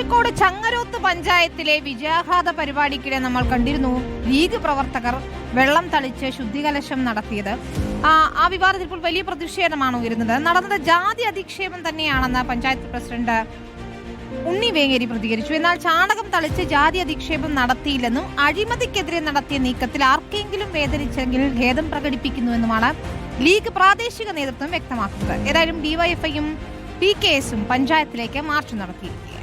കോഴിക്കോട് ചങ്ങരോത്ത് പഞ്ചായത്തിലെ വിജയാഘാത പരിപാടിക്കിടെ നമ്മൾ കണ്ടിരുന്നു ലീഗ് പ്രവർത്തകർ വെള്ളം തളിച്ച് ശുദ്ധികലശം നടത്തിയത്. ആ വിവാദത്തിൽ ഇപ്പോൾ വലിയ പ്രതിഷേധമാണ് ഉയരുന്നത്. നടന്നത് ജാതി അധിക്ഷേപം തന്നെയാണെന്ന് പഞ്ചായത്ത് പ്രസിഡന്റ് ഉണ്ണി വേങ്ങേരി പ്രതികരിച്ചു. എന്നാൽ ചാണകം തളിച്ച് ജാതി അധിക്ഷേപം നടത്തിയില്ലെന്നും അഴിമതിക്കെതിരെ നടത്തിയ നീക്കത്തിൽ ആർക്കെങ്കിലും വേദനിച്ചെങ്കിൽ ഖേദം പ്രകടിപ്പിക്കുന്നുവെന്നുമാണ് ലീഗ് പ്രാദേശിക നേതൃത്വം വ്യക്തമാക്കുന്നത്. ഏതായാലും ഡിവൈഎഫ്ഐയും പി കെ എസും പഞ്ചായത്തിലേക്ക് മാർച്ച് നടത്തിയിരിക്കുകയാണ്.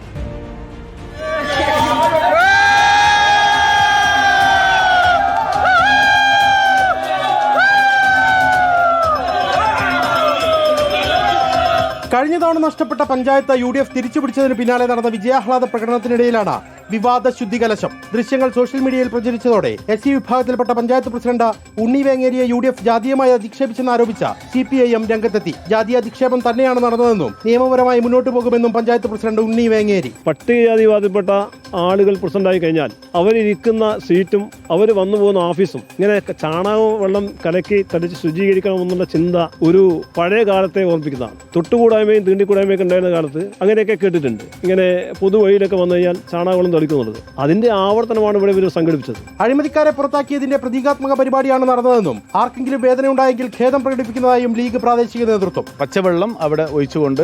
കഴിഞ്ഞ തവണ നഷ്ടപ്പെട്ട പഞ്ചായത്ത് യു ഡി എഫ് തിരിച്ചുപിടിച്ചതിന് പിന്നാലെ നടന്ന വിജയാഹ്ലാദ പ്രകടനത്തിനിടയിലാണ് വിവാദ ശുദ്ധികലശം. ദൃശ്യങ്ങൾ സോഷ്യൽ മീഡിയയിൽ പ്രചരിച്ചതോടെ എസ് സി വിഭാഗത്തിൽപ്പെട്ട പഞ്ചായത്ത് പ്രസിഡന്റ് ഉണ്ണി വേങ്ങേരിയെ യു ഡി എഫ് ജാതീയമായി അധിക്ഷേപിച്ചെന്ന് ആരോപിച്ച സി പി ഐ എം രംഗത്തെത്തി. ജാതീയ അധിക്ഷേപം തന്നെയാണ് നടന്നതെന്നും നിയമപരമായി മുന്നോട്ട് പോകുമെന്നും പഞ്ചായത്ത് പ്രസിഡന്റ് ഉണ്ണി വേങ്ങേരി. പട്ടികജാതിവാദപ്പെട്ട ആളുകൾ പ്രസിഡന്റായി കഴിഞ്ഞാൽ അവരിരിക്കുന്ന സീറ്റും അവർ വന്നു പോകുന്ന ഓഫീസും ഇങ്ങനെ ചാണകവും വെള്ളം കലക്കി തടിച്ച് ശുചീകരിക്കണമെന്നുള്ള ചിന്ത ഒരു പഴയ കാലത്തെ ഓർമ്മിപ്പിക്കുന്നതാണ്. തൊട്ടുകൂടായ്മയും തീണ്ടിക്കൂടായ്മയൊക്കെ ഉണ്ടായിരുന്ന കാലത്ത് അങ്ങനെയൊക്കെ കേട്ടിട്ടുണ്ട്. ഇങ്ങനെ പൊതുവഴിയിലൊക്കെ വന്നു കഴിഞ്ഞാൽ ചാണകവെള്ളം തളിക്കുന്നുള്ളത് അതിന്റെ ആവർത്തനമാണ് ഇവിടെ ഇവർ സംഘടിപ്പിച്ചത്. അഴിമതിക്കാരെ പുറത്താക്കിയതിന്റെ പ്രതീകാത്മക പരിപാടിയാണ് നടന്നതെന്നും ആർക്കെങ്കിലും വേദന ഉണ്ടായെങ്കിൽ ഖേദം പ്രകടിപ്പിക്കുന്നതായും ലീഗ് പ്രാദേശിക നേതൃത്വം. പച്ചവെള്ളം അവിടെ ഒഴിച്ചുകൊണ്ട്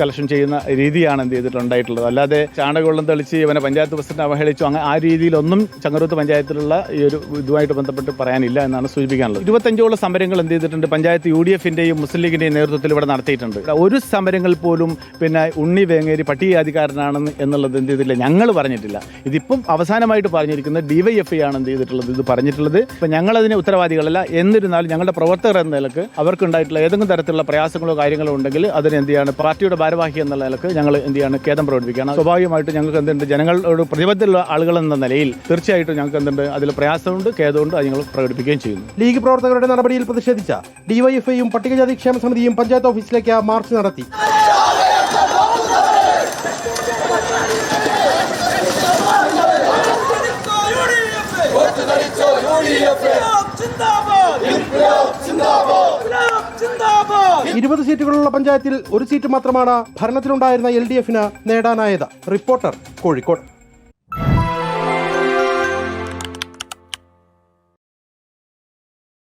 കലക്ഷൻ ചെയ്യുന്ന രീതിയാണ് എന്ത് ചെയ്തിട്ടുണ്ടായിട്ടുള്ളത്. അല്ലാതെ ചാണകവെള്ളം തെളിച്ച് ഇവനെ പഞ്ചായത്ത് പ്രസിഡന്റ് അവഹേളിച്ചു. അങ്ങനെ ആ രീതിയിലൊന്നും ചങ്ങരൂത്ത് പഞ്ചായത്തിലുള്ള ഈ ഒരു ഇതുമായിട്ട് ബന്ധപ്പെട്ട് പറയാനില്ല എന്നാണ് സൂചിപ്പിക്കാനുള്ളത്. ഇരുപത്തഞ്ചോളം സമരങ്ങൾ എന്ത് ചെയ്തിട്ടുണ്ട്? പഞ്ചായത്ത് യു ഡി എഫിന്റെയും മുസ്ലിം ലീഗിന്റെയും നേതൃത്വത്തിൽ ഇവിടെ നടത്തിയിട്ടുണ്ട്. ഒരു സമരങ്ങൾ പോലും പിന്നെ ഉണ്ണി വേങ്ങേരി പട്ടികജാതിക്കാരനാണെന്ന് എന്നുള്ളത് എന്ത് ചെയ്തിട്ടില്ല? ഞങ്ങൾ പറഞ്ഞിട്ടില്ല. ഇതിപ്പം അവസാനമായിട്ട് പറഞ്ഞിരിക്കുന്നത് ഡിവൈഎഫ്ഐ ആണ് എന്ത് ചെയ്തിട്ടുള്ളത്? ഇത് പറഞ്ഞിട്ടുള്ളത് ഇപ്പം ഞങ്ങളതിന് ഉത്തരവാദികളല്ല. എന്നിരുന്നാലും ഞങ്ങളുടെ പ്രവർത്തകർ എന്ന നിലയ്ക്ക് അവർക്കുണ്ടായിട്ടുള്ള ഏതെങ്കിലും തരത്തിലുള്ള പ്രയാസങ്ങളോ കാര്യങ്ങളോ ഉണ്ടെങ്കിൽ അതിന് എന്ത് ചെയ്യാണ്? പാർട്ടിയുടെ ഭാരവാഹി എന്നുള്ള നിലയ്ക്ക് ഞങ്ങൾ എന്ത് ചെയ്യാണ്? ഖേദം പ്രകടിപ്പിക്കുകയാണ്. സ്വാഭാവികമായിട്ട് ഞങ്ങൾക്ക് എന്തുണ്ട്? ജനങ്ങളോട് പ്രതിബദ്ധമുള്ള ആളുകൾ എന്ന നിലയിൽ തീർച്ചയായിട്ടും ഞങ്ങൾക്ക് എന്തുണ്ട്? അതിൽ പ്രയാസമുണ്ട് ഖേദമുണ്ട് അത് ഞങ്ങൾ പ്രകടിപ്പിക്കുകയും ചെയ്യുന്നു. ലീഗ് പ്രവർത്തകരുടെ നടപടിയിൽ പ്രതിഷേധിച്ച ഡിവൈഎഫ്ഐയും പട്ടികജാതി ക്ഷേമ സമിതിയും പഞ്ചായത്ത് ഓഫീസിലേക്ക് മാർച്ച് നടത്തി. ഇരുപത് സീറ്റുകളുള്ള പഞ്ചായത്തിൽ ഒരു സീറ്റ് മാത്രമാണ് ഭരണത്തിലുണ്ടായിരുന്ന എൽ ഡി എഫിന് നേടാനായത്. റിപ്പോർട്ടർ കോഴിക്കോട്.